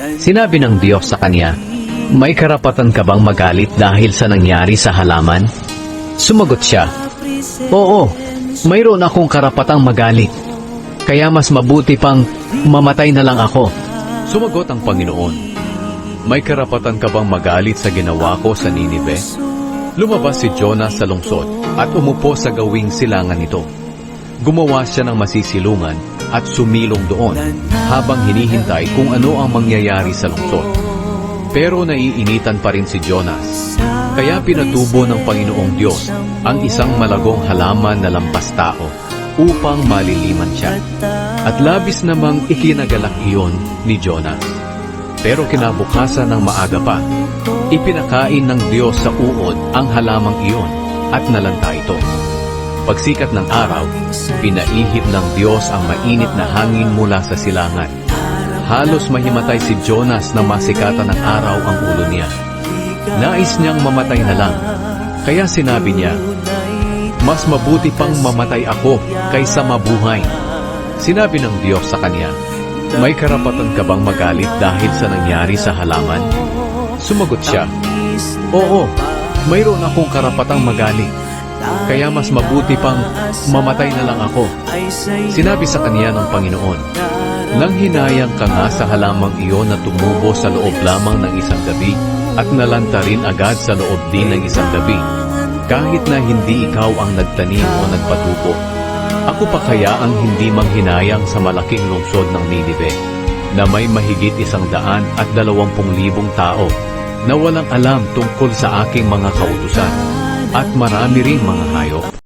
Sinabi ng Diyos sa kanya, May karapatan ka bang magalit dahil sa nangyari sa halaman? Sumagot siya, Oo, mayroon akong karapatang magalit. Kaya mas mabuti pang mamatay na lang ako. Sumagot ang Panginoon, May karapatan ka bang magalit sa ginawa ko sa Ninive? Lumabas si Jonas sa lungsod at umupo sa gawing silangan nito. Gumawa siya ng masisilungan at sumilong doon habang hinihintay kung ano ang mangyayari sa lungsod. Pero naiinitan pa rin si Jonas. Kaya pinatubo ng Panginoong Diyos ang isang malagong halaman na lampas tao upang maliliman siya. At labis namang ikinagalak iyon ni Jonas. Pero kinabukasan ng maaga pa, ipinakain ng Diyos sa uod ang halamang iyon at nalanta ito. Pagsikat ng araw, pinaihip ng Diyos ang mainit na hangin mula sa silangan. Halos mahimatay si Jonas na masikatan ng araw ang ulo niya. Nais niyang mamatay na lang. Kaya sinabi niya, Mas mabuti pang mamatay ako kaysa mabuhay. Sinabi ng Diyos sa kanya, May karapatan ka bang magalit dahil sa nangyari sa halaman? Sumagot siya, Oo, mayroon akong karapatang magalit. Kaya mas mabuti pang mamatay na lang ako. Sinabi sa kanya ng Panginoon, Nang hinayang ka nga sa halamang iyon na tumubo sa loob lamang ng isang gabi at nalanta rin agad sa loob din ng isang gabi, kahit na hindi ikaw ang nagtanim o nagpatupo, ako pa kaya ang hindi manghinayang sa malaking lungsod ng Ninive na may mahigit isang daan at dalawampung libong tao na walang alam tungkol sa aking mga kautusan at marami ring mga hayop.